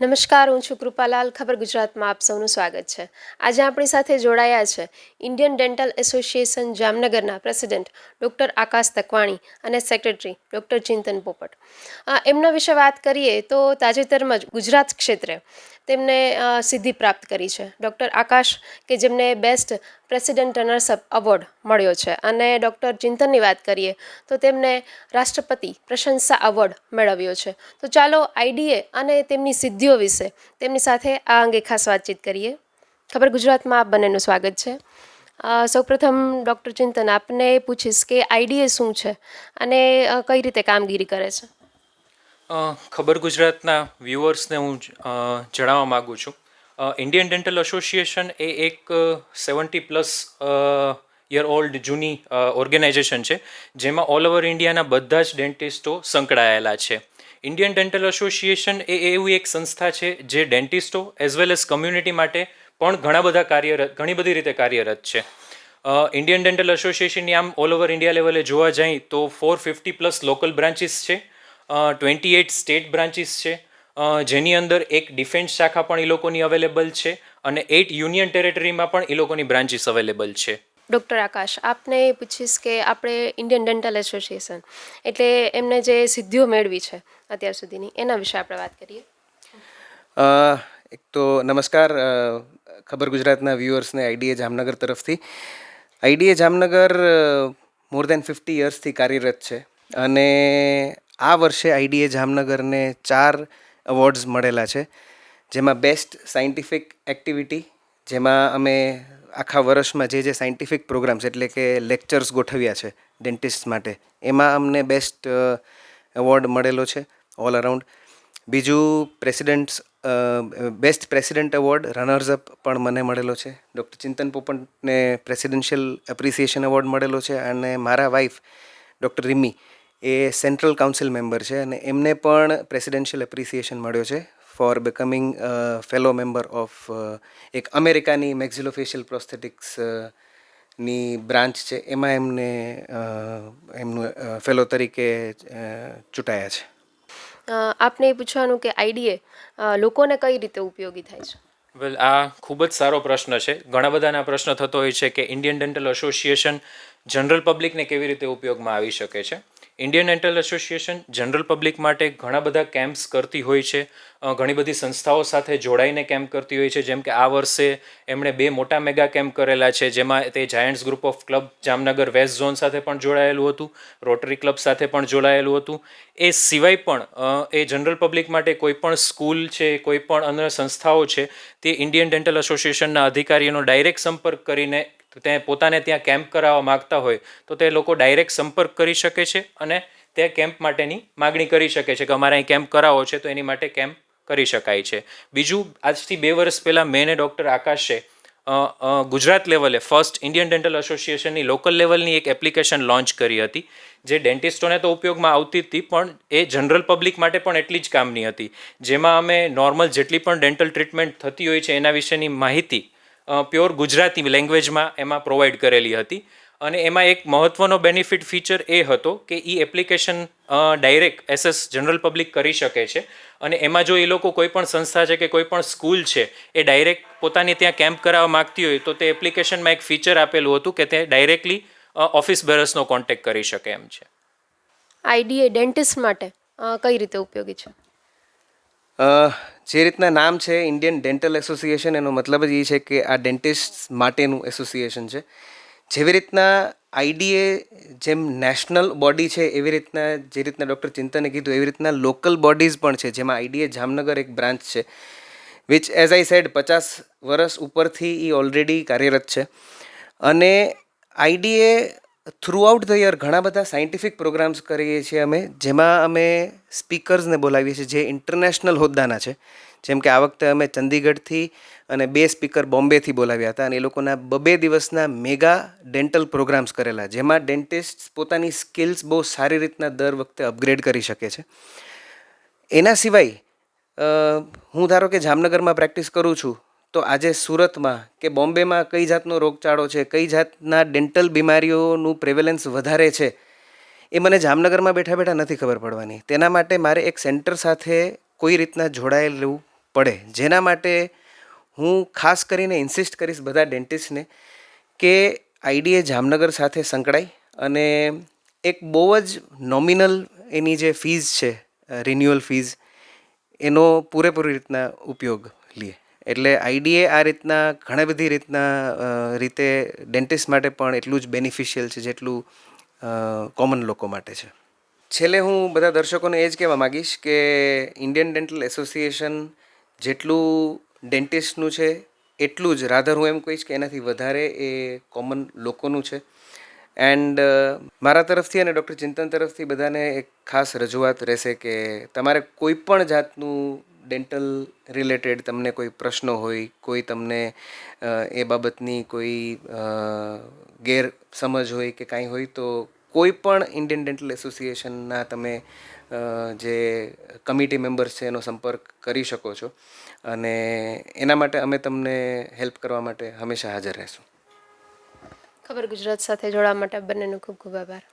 નમસ્કાર, હું છું કૃપાલાલ. ખબર ગુજરાતમાં આપ સૌનું સ્વાગત છે. આજે આપણી સાથે જોડાયા છે ઇન્ડિયન ડેન્ટલ એસોસિએશન જામનગરના પ્રેસિડેન્ટ ડૉક્ટર આકાશ તકવાણી અને સેક્રેટરી ડૉક્ટર ચિંતન પોપટ. એમના વિશે વાત કરીએ તો તાજેતરમાં જ ગુજરાત ક્ષેત્રે તેમને સિદ્ધિ પ્રાપ્ત કરી છે. ડૉક્ટર આકાશ, કે જેમને બેસ્ટ પ્રેસિડેન્ટ રનર્સઅપ એવોર્ડ મળ્યો છે. અને ડૉક્ટર ચિંતનની વાત કરીએ, તો તેમને રાષ્ટ્રપતિ પ્રશંસા એવોર્ડ મેળવ્યો છે. તો ચાલો આઈડીએ અને તેમની સિદ્ધિઓ વિશે તેમની સાથે આ અંગે ખાસ વાતચીત કરીએ. ખબર ગુજરાતમાં આપ બંનેનું સ્વાગત છે. સૌપ્રથમ ડૉક્ટર ચિંતન, આપને પૂછીશ કે આઈડીએ શું છે અને કઈ રીતે કામગીરી કરે છે? ખબર ગુજરાતના વ્યૂઅર્સને હું જણાવવા માગું છું. ઇન્ડિયન ડેન્ટલ એસોસિએશન એ એક સેવન્ટી પ્લસ યર ઓલ્ડ જૂની ઓર્ગેનાઇઝેશન છે, જેમાં ઓલ ઓવર ઇન્ડિયાના બધા જ ડેન્ટિસ્ટો સંકળાયેલા છે. ઇન્ડિયન ડેન્ટલ એસોસિએશન એ એવી એક સંસ્થા છે જે ડેન્ટિસ્ટો એઝ વેલ એઝ કમ્યુનિટી માટે પણ ઘણા બધા કાર્યરત, ઘણી બધી રીતે કાર્યરત છે. ઇન્ડિયન ડેન્ટલ એસોસિએશનની આમ ઓલ ઓવર ઇન્ડિયા લેવલે જોવા જાય તો four fifty plus local branches છે. ટ્વેન્ટી એઇટ સ્ટેટ બ્રાન્ચીસ છે. જેની અંદર એક ડિફેન્સ શાખા પણ એ લોકોની અવેલેબલ છે અને એઇટ યુનિયન ટેરેટરીમાં પણ એ લોકોની બ્રાન્ચીસ અવેલેબલ છે. ડૉક્ટર આકાશ આપને પૂછીશ કે આપણે ઇન્ડિયન ડેન્ટલ એસોસિએશન એટલે એમને જે સિદ્ધિઓ મેળવી છે અત્યાર સુધીની એના વિશે આપણે વાત કરીએ. એક તો નમસ્કાર ખબર ગુજરાતના વ્યૂઅર્સને આઈડીએ જામનગર તરફથી. IDA Jamnagar more than fifty યર્સથી કાર્યરત છે અને આ વર્ષે આઈડીએ જામનગરને ચાર એવોર્ડ્સ મળેલા છે, જેમાં બેસ્ટ સાયન્ટિફિક એક્ટિવિટી જેમાં અમે આખા વર્ષમાં જે જે સાયન્ટિફિક પ્રોગ્રામ્સ એટલે કે લેક્ચર્સ ગોઠવ્યા છે ડેન્ટિસ્ટ માટે, એમાં અમને બેસ્ટ એવોર્ડ મળેલો છે ઓલ અરાઉન્ડ બીજું presidents best president award runners up પણ મને મળેલો છે. ડૉક્ટર ચિંતન પોપટને પ્રેસિડેન્શિયલ એપ્રિસિએશન એવોર્ડ મળેલો છે અને મારા વાઈફ ડૉક્ટર રિમી એ સેન્ટ્રલ કાઉન્સિલ મેમ્બર છે અને એમને પણ પ્રેસિડેન્શિયલ એપ્રિસિએશન મળ્યો છે for becoming fellow member of એક અમેરિકાની મેક્ઝિલોફેશિયલ પ્રોસ્થેટિક્સની બ્રાન્ચ છે. એમાં એમને એમનું ફેલો તરીકે ચૂંટાયા છે. આપને એ પૂછવાનું કે આઈડીએ લોકોને કઈ રીતે ઉપયોગી થાય છે? વેલ આ ખૂબ જ સારો પ્રશ્ન છે. ઘણા બધાના પ્રશ્ન થતો હોય છે કે ઇન્ડિયન ડેન્ટલ એસોસિએશન જનરલ પબ્લિકને કેવી રીતે ઉપયોગમાં આવી શકે છે? Indian dental association general public માટે ઘણા બધા કેમ્પ્સ કરતી હોય છે. ઘણી બધી સંસ્થાઓ સાથે જોડાઈને કેમ્પ કરતી હોય છે. જેમ કે આ વર્ષે એમણે બે મોટા મેગા કેમ્પ કરેલા છે. જેમાં તે giants group of club Jamnagar west zone સાથે પણ જોડાયેલું હતું. રોટરી ક્લબ સાથે પણ જોડાયેલું હતું. એ સિવાય પણ એ જનરલ પબ્લિક માટે કોઈ પણ સ્કૂલ છે, કોઈ પણ અન્ય સંસ્થાઓ છે, તે ઇન્ડિયન ડેન્ટલ એસોસિએશનના અધિકારીઓનો ડાયરેક્ટ સંપર્ક કરીને તે પોતાને ત્યાં કેમ્પ કરાવવા માગતા હોય તો તે લોકો ડાયરેક્ટ સંપર્ક કરી શકે છે અને તે કેમ્પ માટેની માગણી કરી શકે છે કે અમારે અહીં કેમ્પ કરાવવો છે તો એની માટે કેમ્પ કરી શકાય છે. બીજું, આજથી બે વર્ષ પહેલાં મેં ડૉક્ટર આકાશે ગુજરાત લેવલે ફર્સ્ટ ઇન્ડિયન ડેન્ટલ એસોસિએશનની લોકલ લેવલની એક એપ્લિકેશન લોન્ચ કરી હતી, જે ડેન્ટિસ્ટોને તો ઉપયોગમાં આવતી હતી પણ એ જનરલ પબ્લિક માટે પણ એટલી જ કામની હતી. જેમાં અમે નોર્મલ જેટલી પણ ડેન્ટલ ટ્રીટમેન્ટ થતી હોય છે એના વિશેની માહિતી પ્યોર ગુજરાતી લેંગ્વેજમાં એમાં પ્રોવાઈડ કરેલી હતી. અને એમાં એક મહત્ત્વનો બેનિફિટ ફીચર એ હતો કે એ application direct access general public કરી શકે છે. અને એમાં જો એ લોકો કોઈ પણ સંસ્થા છે કે કોઈ પણ સ્કૂલ છે, એ ડાયરેક્ટ પોતાની ત્યાં કેમ્પ કરાવવા માગતી હોય તો તે એપ્લિકેશનમાં એક ફીચર આપેલું હતું કે તે ડાયરેક્ટલી ઓફિસ બેરસનો કોન્ટેક્ટ કરી શકે એમ છે. આઈડીએ ડેન્ટિસ્ટ માટે કઈ રીતે ઉપયોગી છે? જે રીતના નામ છે ઇન્ડિયન ડેન્ટલ એસોસિએશન એનો મતલબ જ એ છે કે આ ડેન્ટિસ્ટ માટેનું એસોસિએશન છે. જેવી રીતના આઈડીએ જેમ નેશનલ બોડી છે, એવી રીતના જે રીતના ડૉક્ટર ચિંતને કીધું, એવી રીતના લોકલ બોડીઝ પણ છે, જેમાં આઈડીએ જામનગર એક બ્રાન્ચ છે. વિચ એઝ આઈ સેડ પચાસ વર્ષ ઉપરથી એ ઓલરેડી કાર્યરત છે. અને આઈડીએ થ્રુઆઉટ ધ યર ઘણા બધા સાયન્ટિફિક પ્રોગ્રામ્સ કરીએ છીએ અમે, જેમાં અમે સ્પીકર્સને બોલાવીએ છીએ, જે ઇન્ટરનેશનલ હોદ્દાના છે. જેમ કે આ વખતે અમે ચંદીગઢથી અને બે સ્પીકર બોમ્બેથી બોલાવ્યા હતા અને એ લોકોના બબે દિવસના મેગા ડેન્ટલ પ્રોગ્રામ્સ કરેલા, જેમાં ડેન્ટિસ્ટ પોતાની સ્કિલ્સ બહુ સારી રીતના દર વખતે અપગ્રેડ કરી શકે છે. એના સિવાય હું ધારો કે જામનગરમાં પ્રેક્ટિસ કરું છું તો આજે સુરતમાં કે બોમ્બેમાં કઈ જાતનો રોગચાળો છે, કઈ જાતના ડેન્ટલ બીમારીઓનું પ્રેવેલન્સ વધારે છે, એ મને જામનગરમાં બેઠા બેઠા નથી ખબર પડવાની. તેના માટે મારે એક સેન્ટર સાથે કોઈ રીતના જોડાયેલું પડે. જેના માટે હું ખાસ કરીને ઇન્સિસ્ટ કરીશ બધા ડેન્ટિસ્ટને કે આઈડીએ જામનગર સાથે સંકળાય અને એક બહુ જ નોમિનલ એની જે ફીઝ છે રિન્યુઅલ ફીઝ, એનો પૂરેપૂરી રીતના ઉપયોગ લે એટલે આઈડીએ આ રીતના ઘણી બધી રીતના રીતે ડેન્ટિસ્ટ માટે પણ એટલું જ બેનિફિશિયલ છે જેટલું કોમન લોકો માટે છે. છેલ્લે હું બધા દર્શકોને એ જ કહેવા માગીશ કે ઇન્ડિયન ડેન્ટલ એસોસિએશન જેટલું ડેન્ટિસ્ટનું છે, એટલું જ રાધર હું એમ કહીશ કે એનાથી વધારે એ કોમન લોકોનું છે. એન્ડ મારા તરફથી અને ડૉક્ટર ચિંતન તરફથી બધાને એક ખાસ રજૂઆત રહેશે કે તમારે કોઈ પણ જાતનું ડેન્ટલ રિલેટેડ તમને કોઈ પ્રશ્નો હોય, કોઈ તમને એ બાબતની કોઈ ગેરસમજ હોય કે કાંઈ હોય, તો કોઈ પણ ઇન્ડિયન ડેન્ટલ એસોસિએશનના તમે જે કમિટી મેમ્બર્સ છે એનો સંપર્ક કરી શકો છો. અને એના માટે અમે તમને હેલ્પ કરવા માટે હંમેશા હાજર રહેશું. ખબર ગુજરાત સાથે જોડાવા માટે બંનેનો ખૂબ ખૂબ આભાર.